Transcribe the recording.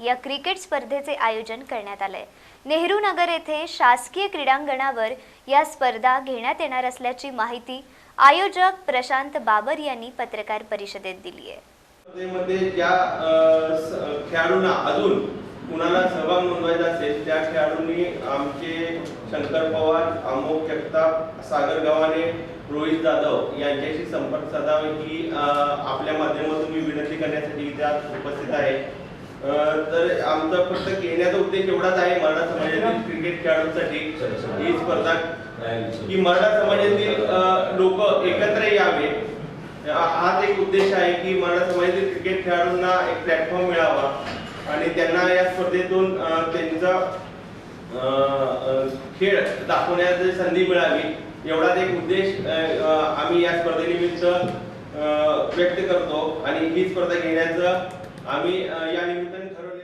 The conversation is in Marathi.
या क्रिकेट स्पर्धेचे आयोजन करण्यात आलंय. नेहरू नगर येथे शासकीय क्रीडांगणावर या स्पर्धा घेण्यात येणार असल्याची माहिती आयोजक प्रशांत बाबर यांनी पत्रकार परिषदेत दिली आहे. स्पर्धेमध्ये ज्या खेळाडूंना अजून कुणाला सहभाग नोंदवायचा असेल त्या खेळाडूंनी आमचे शंकर पवार अमोक जगताप सागर गव्हाणे रोहित जाधव यांच्याशी संपर्क साधावा ही आपल्या माध्यमातून मी विनंती करण्यासाठी त्यात उपस्थित आहे. तर आमचा फक्त घेण्याचा उद्देश एवढाच आहे मराठा समाजातील क्रिकेट खेळाडूंसाठी. ही स्पर्धा की मराठा समाजातील लोक एकत्र यावे. हाच एक उद्देश आहे की मराठा समाजातील क्रिकेट खेळाडूंना एक प्लॅटफॉर्म मिळावा. आणि त्यांना या स्पर्धेतून त्यांचा खेळ दाखवण्याची संधी मिळावी. एवढाच एक उद्देश आम्ही या स्पर्धेनिमित्त अ, व्यक्त करतो. आणि ही स्पर्धा घेण्याचं आम्ही या निमित्ताने ठरवलं